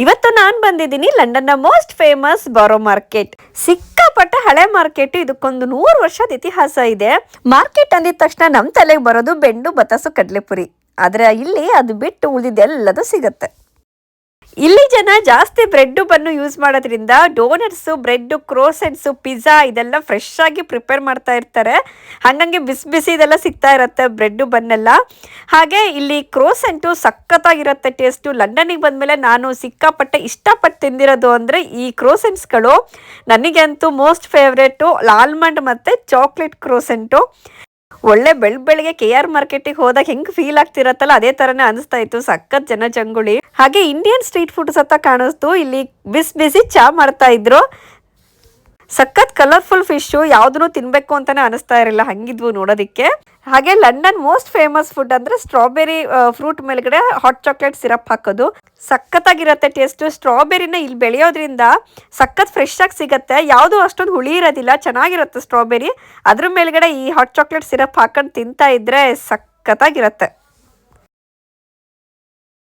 ಇವತ್ತು ನಾನು ಬಂದಿದ್ದೀನಿ ಲಂಡನ್ನ ಮೋಸ್ಟ್ ಫೇಮಸ್ ಬಾರೋ ಮಾರ್ಕೆಟ್ ಸಿಕ್ಕಾಪಟ್ಟೆ ಹಳೆ ಮಾರ್ಕೆಟ್ ಇದಕ್ಕೊಂದು ನೂರು ವರ್ಷದ ಇತಿಹಾಸ ಇದೆ. ಮಾರ್ಕೆಟ್ ಅಂದಿದ ತಕ್ಷಣ ನಮ್ಮ ತಲೆಗೆ ಬರೋದು ಬೆಂಡು ಬತಾಸು ಕಡಲೆಪುರಿ. ಆದರೆ ಇಲ್ಲಿ ಅದು ಬಿಟ್ಟು ಉಳಿದಿದ್ದೆಲ್ಲದೂ ಸಿಗುತ್ತೆ. ಇಲ್ಲಿ ಜನ ಜಾಸ್ತಿ ಬ್ರೆಡ್ ಬನ್ನು ಯೂಸ್ ಮಾಡೋದ್ರಿಂದ ಡೋನಟ್ಸ್ ಬ್ರೆಡ್ ಕ್ರೋಸೆಂಟ್ಸ್, ಪಿಜ್ಜಾ ಇದೆಲ್ಲ ಫ್ರೆಶ್ ಆಗಿ ಪ್ರಿಪೇರ್ ಮಾಡ್ತಾ ಇರ್ತಾರೆ. ಹಂಗಂಗೆ ಬಿಸಿ ಬಿಸಿ ಇದೆಲ್ಲ ಸಿಗ್ತಾ ಇರುತ್ತೆ ಬ್ರೆಡ್ ಬನ್ನೆಲ್ಲ. ಹಾಗೆ ಇಲ್ಲಿ ಕ್ರೋಸೆಂಟು ಸಖತ್ತಾಗಿರುತ್ತೆ ಟೇಸ್ಟು ಲಂಡನ್ನಿಗೆ ಬಂದಮೇಲೆ ನಾನು ಸಿಕ್ಕಾಪಟ್ಟೆ ಇಷ್ಟಪಟ್ಟು ತಿಂದಿರೋದು ಅಂದರೆ ಈ ಕ್ರೋಸೆಂಟ್ಸ್ಗಳು. ನನಗಂತೂ ಮೋಸ್ಟ್ ಫೇವ್ರೇಟು ಆಲ್ಮಂಡ್ ಮತ್ತು ಚಾಕ್ಲೇಟ್ ಕ್ರೋಸೆಂಟು. ಒಳ್ಳೆ ಬೆಳ್ ಬೆಳಿಗ್ಗೆ ಕೆ ಆರ್ ಮಾರ್ಕೆಟಿಗೆ ಹೋದಾಗ ಹೆಂಗ್ ಫೀಲ್ ಆಗ್ತಿರತ್ತಲ್ಲ, ಅದೇ ತರನೇ ಅನಿಸ್ತಾ ಇತ್ತು. ಸಖತ್ ಜನ ಜಂಗುಳಿ. ಹಾಗೆ ಇಂಡಿಯನ್ ಸ್ಟ್ರೀಟ್ ಫುಡ್ ಸತ್ತ ಕಾಣಿಸ್ತು. ಇಲ್ಲಿ ಬಿಸಿ ಬಿಸಿ ಚಾ ಮಾಡ್ತಾ ಇದ್ರು. ಸಖತ್ ಕಲರ್ಫುಲ್ ಫಿಶು ಯಾವ್ದನ್ನು ತಿನ್ಬೇಕು ಅಂತಾನೆ ಅನಿಸ್ತಾ ಇರಲಿಲ್ಲ, ಹಂಗಿದ್ವು ನೋಡೋದಕ್ಕೆ. ಹಾಗೆ ಲಂಡನ್ ಮೋಸ್ಟ್ ಫೇಮಸ್ ಫುಡ್ ಅಂದ್ರೆ ಸ್ಟ್ರಾಬೆರಿ ಫ್ರೂಟ್ ಮೇಲ್ಗಡೆ ಹಾಟ್ ಚಾಕ್ಲೇಟ್ ಸಿರಪ್ ಹಾಕೋದು. ಸಖತ್ತಾಗಿರತ್ತೆ ಟೇಸ್ಟ್ ಸ್ಟ್ರಾಬೆರಿನ ಇಲ್ಲಿ ಬೆಳೆಯೋದ್ರಿಂದ ಸಖತ್ ಫ್ರೆಶ್ ಆಗಿ ಸಿಗತ್ತೆ. ಯಾವುದು ಅಷ್ಟೊಂದು ಹುಳಿ ಇರೋದಿಲ್ಲ, ಚೆನ್ನಾಗಿರುತ್ತೆ ಸ್ಟ್ರಾಬೆರಿ ಅದ್ರ ಮೇಲ್ಗಡೆ ಈ ಹಾಟ್ ಚಾಕ್ಲೇಟ್ ಸಿರಪ್ ಹಾಕೊಂಡು ತಿಂತಾ ಇದ್ರೆ ಸಖತ್ತಾಗಿರತ್ತೆ.